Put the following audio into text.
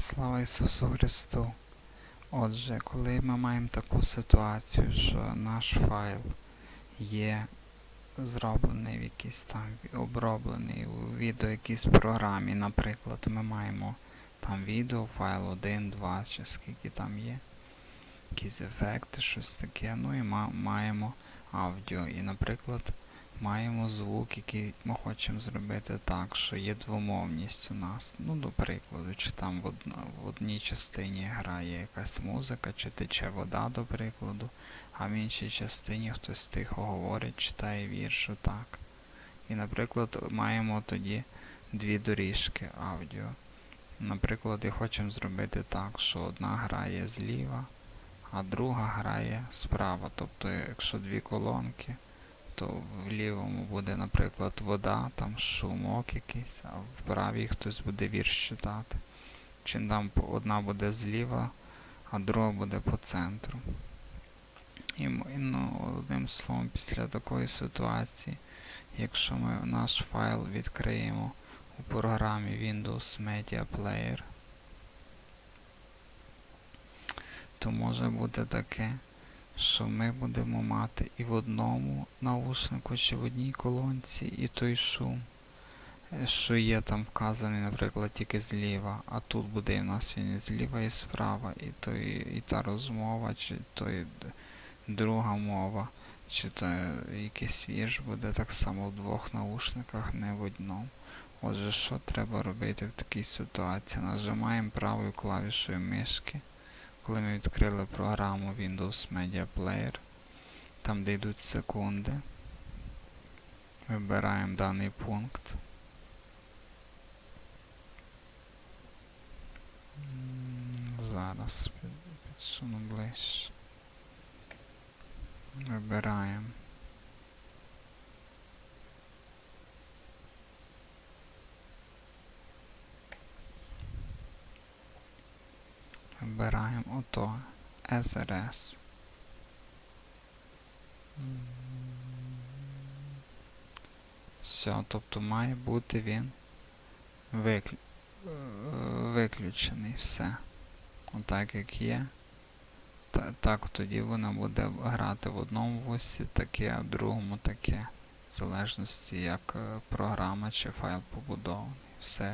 Слава Ісусу Христу! Отже, коли ми маємо таку ситуацію, що наш файл є зроблений в якійсь там оброблений у відео якійсь програмі, наприклад, ми маємо там відео, файл 1, 2 чи скільки там є, якісь ефекти, щось таке, ну і маємо аудіо. І, наприклад, маємо звук, який ми хочемо зробити так, що є двомовність у нас. Ну, до прикладу, чи там в, одно, в одній частині грає якась музика, чи тече вода, до прикладу, а в іншій частині хтось тихо говорить, читає вірш так. І, наприклад, маємо тоді дві доріжки аудіо. Наприклад, і хочемо зробити так, що одна грає зліва, а друга грає справа. Тобто, якщо дві колонки, то в лівому буде, наприклад, вода, там шумок якийсь, а в правій хтось буде вірш читати. Чи там одна буде зліва, а друга буде по центру. І, ну, одним словом, після такої ситуації, якщо ми наш файл відкриємо у програмі Windows Media Player, то може бути таке, що ми будемо мати і в одному наушнику, чи в одній колонці, і той шум, е, що є там вказаний, наприклад, тільки зліва, а тут буде і в нас він і зліва і справа, і, той, і та розмова, чи то і друга мова, чи то якийсь вірш буде так само в двох наушниках, не в одному. Отже, що треба робити в такій ситуації? Нажимаємо правою клавішою мишки коли ми відкрили програму Windows Media Player, там де йдуть секунди, вибираємо даний пункт. Зараз під- підсуну ближче. Вибираємо. Вибираємо ото SRS. Все, тобто має бути він виклю... виключений все. Отак як є. Та, так тоді вона буде грати в одному вусі таке, а в другому таке. В залежності як е, програма чи файл побудований. Все.